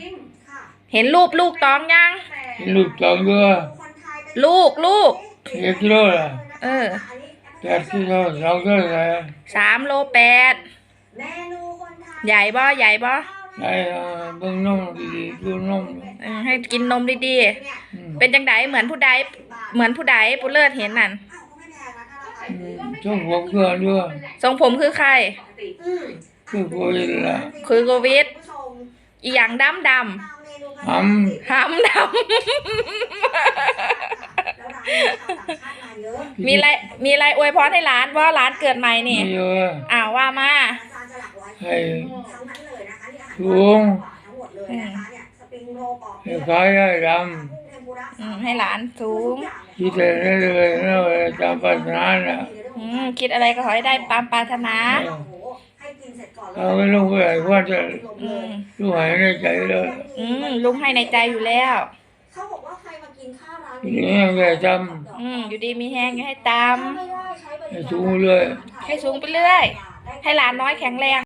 จริงค่ะเห็นรูปลูกตองยังแต่ลูกสองตัวคนไทยเป็นลูกลูกเจ็ดกิโลละเออแปดกิโลสองตัวเลยสามโลแปดเมนูคนไทยใหญ่บ่ใหญ่บ่ไอ้เอ่อเบิ่งนมดีๆดูนมเออให้กินนมดีเนี่ยอืมๆเป็นจังไดเหมือนผู้ใดเหมือนผู้ใดผู้เลิศเห็นนั่นอ้าวก็ไม่แพงนะถ้าเราขายอืมช่วงผมเพื่อนด้วยทรงผมคือใครอืมคือโควิดละคือโควิดณผู้ชม อีหยังดำดตามเมนูกันหำำหำดแล้วร้านนี้ชาวต่างชาติมาเยอะำมีอะไรมีอะไรอวยพรให้หลานว่าหลานเกิดใหม่นี่มีเยอะอ้าวว่ามาอาจารย์จะหลักร้อยให้ทั้งนั้นเลยนะคะนี่อาหารสูงทั้งหมดเลยนะคะเนี่ยสปริงโรลปอบให้ขายได้ดกุ้งเทมปุระอืมให้หลานสูงำคิดได้เรื่อยๆนะเวลาจำปัญหาน่ะอืมคิดอะไรก็ขอให้ได้ตามปรารถนาโอ้โหให้ กินเสร็จก่อนเอาไม่ลงไปไหนว่าจะอืม รู้หายในใจเลยอืมลุงให้ในใจอยู่แล้ว เขาบอกว่าใครมากินข้าวร้านทีนี้แกจอืมอยู่ดีมีแห้งอย่าให้ตามถ้าไม่ได้ใช้บริการให้สูงเลยให้สูงไปเรื่อย ให้หลานน้อยแข็งแรง